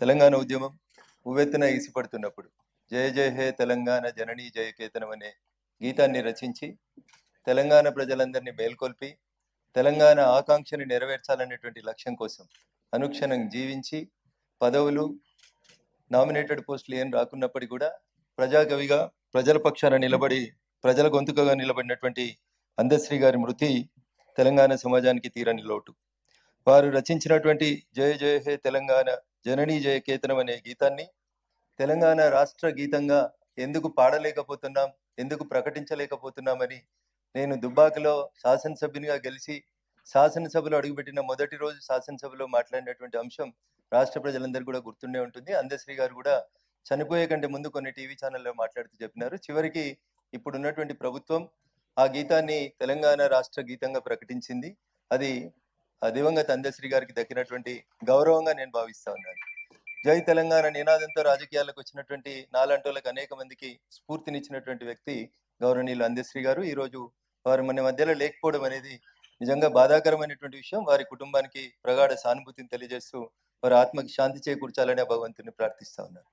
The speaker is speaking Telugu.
తెలంగాణ ఉద్యమం ఉవ్వెత్తున ఈసిపడుతున్నప్పుడు జయ జయ హే తెలంగాణ జననీ జయ కేతనం అనే గీతాన్ని రచించి తెలంగాణ ప్రజలందరినీ మేల్కొల్పి తెలంగాణ ఆకాంక్షని నెరవేర్చాలనేటువంటి లక్ష్యం కోసం అనుక్షణం జీవించి పదవులు నామినేటెడ్ పోస్టులు ఏం రాకున్నప్పటికీ కూడా ప్రజాకవిగా ప్రజల పక్షాన నిలబడి ప్రజల గొంతుకగా నిలబడినటువంటి అందశ్రీ గారి మృతి తెలంగాణ సమాజానికి తీరని లోటు. వారు రచించినటువంటి జయ జయ హే తెలంగాణ జననీ జయ కేతనం అనే గీతాన్ని తెలంగాణ రాష్ట్ర గీతంగా ఎందుకు పాడలేకపోతున్నాం ఎందుకు ప్రకటించలేకపోతున్నామని నేను దుబ్బాకలో శాసనసభ్యునిగా గెలిచి శాసనసభలో అడుగుపెట్టిన మొదటి రోజు శాసనసభలో మాట్లాడినటువంటి అంశం రాష్ట్ర ప్రజలందరూ కూడా గుర్తుండే ఉంటుంది. అందశ్రీ గారు కూడా చనిపోయే కంటే ముందు కొన్ని టీవీ ఛానల్లో మాట్లాడుతూ చెప్పినారు. చివరికి ఇప్పుడు ఉన్నటువంటి ప్రభుత్వం ఆ గీతాన్ని తెలంగాణ రాష్ట్ర గీతంగా ప్రకటించింది. అది దివంగత అందశ్రీ గారికి దక్కినటువంటి గౌరవంగా నేను భావిస్తా ఉన్నాను. జై తెలంగాణ నినాదంతో రాజకీయాలకు వచ్చినటువంటి నాలంటోలకు అనేక మందికి స్ఫూర్తినిచ్చినటువంటి వ్యక్తి గౌరవనీయులు అందశ్రీ గారు. ఈ రోజు వారు మన మధ్యలో లేకపోవడం అనేది నిజంగా బాధాకరమైనటువంటి విషయం. వారి కుటుంబానికి ప్రగాఢ సానుభూతిని తెలియజేస్తూ వారి ఆత్మకి శాంతి చేకూర్చాలని భగవంతుని ప్రార్థిస్తా ఉన్నారు.